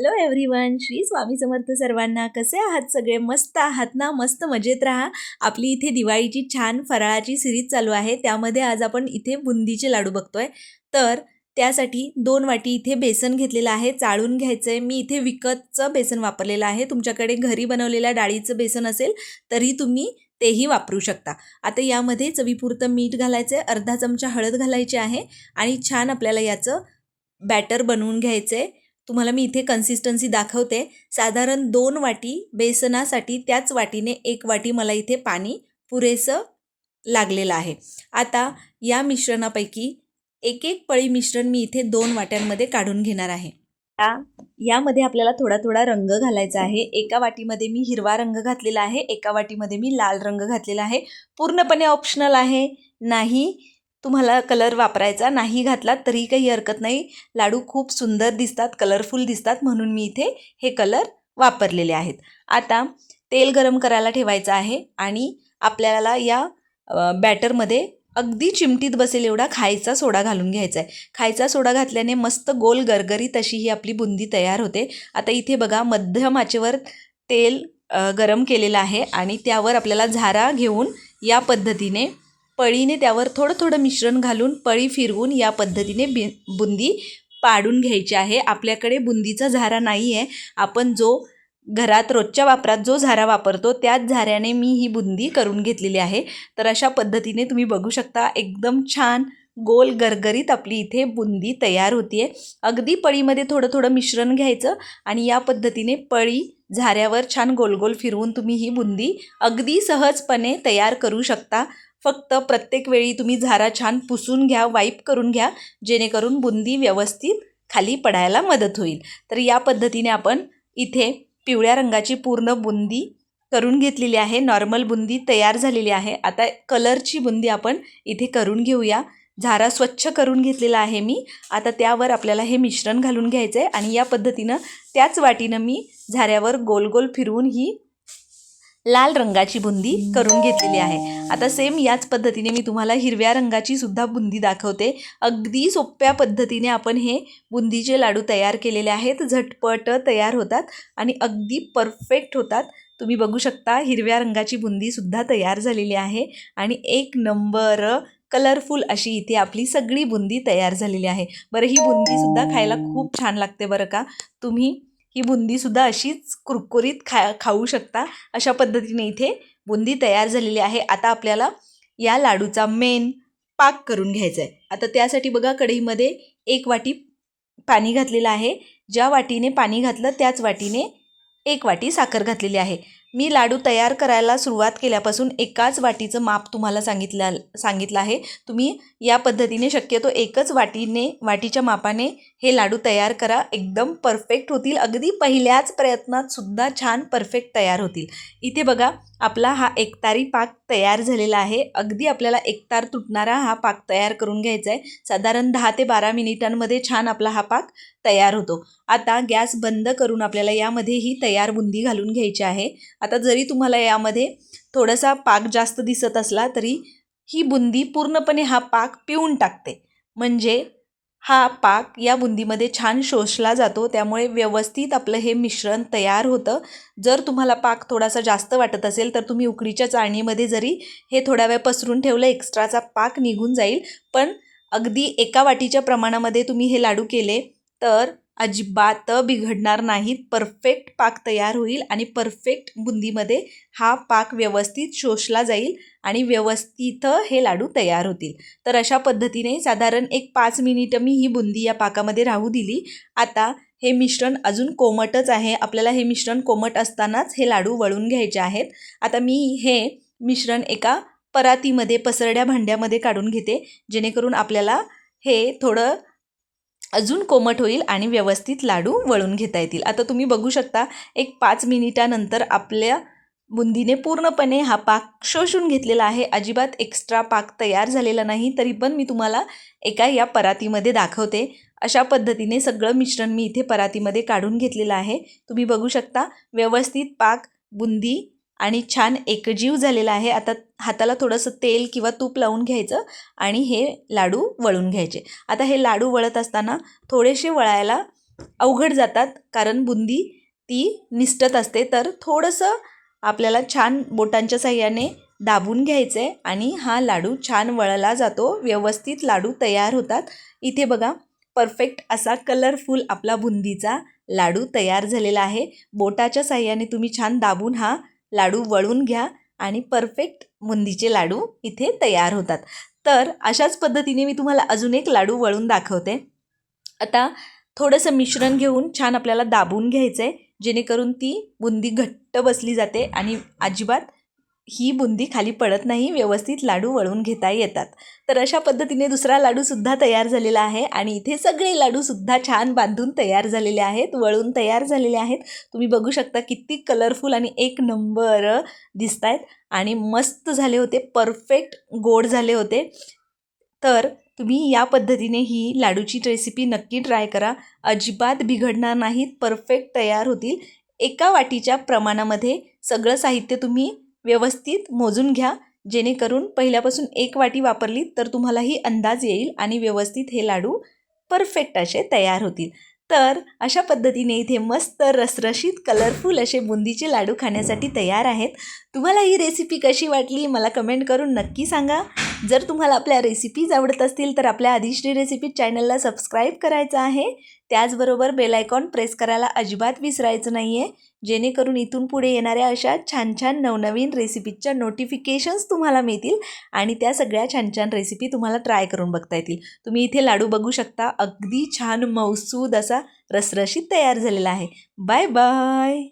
Hello everyone Shri Swami Samarth सर्वांना कसे आहात सगळे? मस्त आहात ना? मस्त मजेत राहा. आपली इथे दिवाळीची छान फराळाची सिरीज चालू आहे. त्यामध्ये आज आपण इथे बुंदीचे लाडू बघतोय. तर त्यासाठी दोन वाटी इथे बेसन घेतलेलं आहे चाळून घ्यायचं आहे मी इथे विकतचं बेसन वापरलेलं आहे. तुमच्याकडे घरी बनवलेल्या डाळीचं बेसन असेल तरी तुम्ही तेही वापरू शकता. आता यामध्ये चवीपुरतं मीठ घालायचं आहे अर्धा चमचा हळद घालायची आहे आणि छान आपल्याला याचं बॅटर बनवून घ्यायचं आहे तुम्हाला मी इथे कन्सिस्टन्सी दाखवते. साधारण दोन वाटी बेसनासाठी त्याच वाटीने एक वाटी मला इथे पाणी पुरेसं लागलेलं आहे. आता या मिश्रणापैकी एक एक पळी मिश्रण मी इथे दोन वाट्यांमध्ये काढून घेणार आहे. यामध्ये आपल्याला थोडा थोडा रंग घालायचा आहे. एका वाटीमध्ये मी हिरवा रंग घातलेला आहे. एका वाटीमध्ये मी लाल रंग घातलेला आहे. पूर्णपणे ऑप्शनल आहे. नाही. तुम्हाला कलर वापरायचा नाही घातलात तरी काही हरकत नाही. लाडू खूप सुंदर दिसतात कलरफुल दिसतात म्हणून मी इथे हे कलर वापरलेले आहेत. आता तेल गरम करायला ठेवायचं आहे आणि आपल्याला या बॅटरमध्ये अगदी चिमटीत बसेल एवढा खायचा सोडा घालून घ्यायचा आहे. खायचा सोडा घातल्याने मस्त गोल गरगरीत अशी ही आपली बुंदी तयार होते. आता इथे बघा मध्यम आचेवर तेल गरम केलेलं आहे आणि त्यावर आपल्याला झारा घेऊन या पद्धतीने पळीने त्यावर थोडं थोडं मिश्रण घालून पळी फिरवून या पद्धतीने बि बुंदी पाडून घ्यायची आहे. आपल्याकडे बुंदीचा झारा नाही आहे आपण जो घरात रोजच्या वापरात जो झारा वापरतो त्याच झाऱ्याने मी ही बुंदी करून घेतलेली आहे. तर अशा पद्धतीने तुम्ही बघू शकता एकदम छान गोल गरगरीत आपली इथे बुंदी तयार होती आहे अगदी पळीमध्ये थोडं थोडं मिश्रण घ्यायचं आणि या पद्धतीने पळी झाऱ्यावर छान गोल गोल फिरवून तुम्ही ही बुंदी अगदी सहजपणे तयार करू शकता. फक्त प्रत्येक वेळी तुम्ही झारा छान पुसून घ्या वाईप करून घ्या जेणेकरून बुंदी व्यवस्थित खाली पडायला मदत होईल. तर या पद्धतीने आपण इथे पिवळ्या रंगाची पूर्ण बुंदी करून घेतलेली आहे. नॉर्मल बुंदी तयार झालेली आहे. आता कलरची बुंदी आपण इथे करून घेऊया. झारा स्वच्छ करून घेतलेला आहे मी. आता त्यावर आपल्याला हे मिश्रण घालून घ्यायचं आहे आणि या पद्धतीनं त्याच वाटीनं मी झाऱ्यावर गोल गोल फिरवून ही लाल रंगाची बुंदी करून घेतलेली आहे. आता सेम याच पद्धतीने मी तुम्हाला हिरव्या रंगाची सुद्धा बुंदी दाखवते. अगदी सोप्या पद्धतीने आपण हे बुंदीचे लाडू तयार केलेले आहेत. झटपट तयार होतात आणि अगदी परफेक्ट होतात. तुम्ही बघू शकता हिरव्या रंगाची बुंदीसुद्धा तयार झालेली आहे आणि एक नंबर कलरफुल अशी इथे आपली सगळी बुंदी तयार झालेली आहे. बरं ही बुंदीसुद्धा खायला खूप छान लागते बरं का? तुम्ही ही बुंदीसुद्धा अशीच कुरकुरीत खा खाऊ शकता अशा पद्धतीने इथे बुंदी तयार झालेली आहे. आता आपल्याला या लाडूचा मेन पाक करून घ्यायचा आहे आता त्यासाठी बघा कढईमध्ये एक वाटी पाणी घातलेलं आहे. ज्या वाटीने पाणी घातलं त्याच वाटीने एक वाटी साखर घातलेली आहे. मी लाडू तयार करायला सुरुवात केल्यापासून एकाच वाटीचं माप तुम्हाला सांगितलं सांगितलं आहे. तुम्ही या पद्धतीने शक्यतो एकच वाटीने वाटीच्या मापाने हे लाडू तयार करा. एकदम परफेक्ट होतील. अगदी पहिल्याच प्रयत्नात सुद्धा छान परफेक्ट तयार होतील. इथे बघा आपला हा एकतारी पाक तयार झालेला आहे. अगदी आपल्याला एकतार तुटणारा हा पाक तयार करून घ्यायचा आहे साधारण दहा ते बारा मिनिटांमध्ये छान आपला हा पाक तयार होतो. आता गॅस बंद करून आपल्याला यामध्ये ही तयार बुंदी घालून घ्यायची आहे. आता जरी तुम्हाला यामध्ये थोडासा पाक जास्त दिसत असला तरी ही बुंदी पूर्णपणे हा पाक पिऊन टाकते. म्हणजे हा पाक या बुंदीमध्ये छान शोषला जातो त्यामुळे व्यवस्थित आपलं हे मिश्रण तयार होतं. जर तुम्हाला पाक थोडासा जास्त वाटत असेल तर तुम्ही उकडीच्या चाळणीमध्ये जरी हे थोडा वेळ पसरून ठेवलं एक्स्ट्राचा पाक निघून जाईल. पण अगदी एका वाटीच्या प्रमाणामध्ये तुम्ही हे लाडू केले तर अजिबात बिघडणार नाहीत. परफेक्ट पाक तयार होईल आणि परफेक्ट बुंदीमध्ये हा पाक व्यवस्थित शोषला जाईल आणि व्यवस्थित हे लाडू तयार होतील. तर अशा पद्धतीने साधारण एक पाच मिनिटं मी ही बुंदी या पाकामध्ये राहू दिली. आता हे मिश्रण अजून कोमटच आहे. आपल्याला हे मिश्रण कोमट असतानाच हे लाडू वळून घ्यायचे आहेत. आता मी हे मिश्रण एका परातीमध्ये पसरड्या भांड्यामध्ये काढून घेते. जेणेकरून आपल्याला हे थोडं अजून कोमट होईल आणि व्यवस्थित लाडू वळून घेता येतील. आता तुम्ही बघू शकता एक पाच मिनिटानंतर आपल्या बुंदीने पूर्णपणे हा पाक शोषून घेतलेला आहे. अजिबात एक्स्ट्रा पाक तयार झालेला नाही तरी पण मी तुम्हाला एका या परातीमध्ये दाखवते. अशा पद्धतीने सगळं मिश्रण मी इथे परातीमध्ये काढून घेतलेलं आहे. तुम्ही बघू शकता व्यवस्थित पाक बुंदी आणि छान एकजीव झालेला आहे. आता हाताला थोडंसं तेल किंवा तूप लावून घ्यायचं आणि हे लाडू वळून घ्यायचे. आता हे लाडू वळत असताना थोडेसे वळायला अवघड जातात कारण बुंदी ती निसटत असते. तर थोडंसं आपल्याला छान बोटांच्या साह्याने दाबून घ्यायचं आहे आणि हा लाडू छान वळला जातो. व्यवस्थित लाडू तयार होतात. इथे बघा परफेक्ट असा कलरफुल आपला बुंदीचा लाडू तयार झालेला आहे. बोटाच्या साह्याने तुम्ही छान दाबून हा लाडू वळून घ्या आणि परफेक्ट बुंदीचे लाडू इथे तयार होतात. तर अशाच पद्धतीने मी तुम्हाला अजून एक लाडू वळून दाखवते. आता थोडंसं मिश्रण घेऊन छान आपल्याला दाबून घ्यायचं आहे जेणेकरून ती बुंदी घट्ट बसली जाते आणि अजिबात ही बुंदी खाली पडत नाही व्यवस्थित लाडू वळून घेता येतात. तर अशा पद्धतीने दुसरा लाडूसुद्धा तयार झालेला आहे आणि इथे सगळे लाडूसुद्धा छान बांधून तयार झालेले आहेत वळून तयार झालेले आहेत. तुम्ही बघू शकता किती कलरफुल आणि एक नंबर दिसत आहेत आणि मस्त झाले होते परफेक्ट गोड झाले होते. तर तुम्ही या पद्धतीने ही लाडूची रेसिपी नक्की ट्राय करा. अजिबात बिघडणार नाहीत परफेक्ट तयार होतील. एका वाटीच्या प्रमाणामध्ये सगळं साहित्य तुम्ही व्यवस्थित मोजून घ्या. जेणेकरून पहिल्यापासून एक वाटी वापरली तर तुम्हालाही अंदाज येईल आणि व्यवस्थित हे लाडू परफेक्ट असे तयार होतील. तर अशा पद्धतीने इथे मस्त रसरशीत कलरफुल असे बुंदीचे लाडू खाण्यासाठी तयार आहेत. तुम्हाला ही रेसिपी कशी वाटली? मला कमेंट करून नक्की सांगा. जर तुम्हाला आपल्या रेसिपीज आवडत असतील तर आपल्या आदिश्री रेसिपी चॅनलला सबस्क्राईब करायचं आहे. त्याचबरोबर बेलायकॉन प्रेस करायला अजिबात विसरायचं नाही आहे जेणेकरून इथून पुढे येणाऱ्या अशा छान छान नवनवीन रेसिपीजच्या नोटिफिकेशन्स तुम्हाला मिळतील आणि त्या सगळ्या छान छान रेसिपी तुम्हाला ट्राय करून बघता येतील. तुम्ही इथे लाडू बघू शकता. अगदी छान मौसूद असा रसरशीत तयार झालेला आहे. Bye bye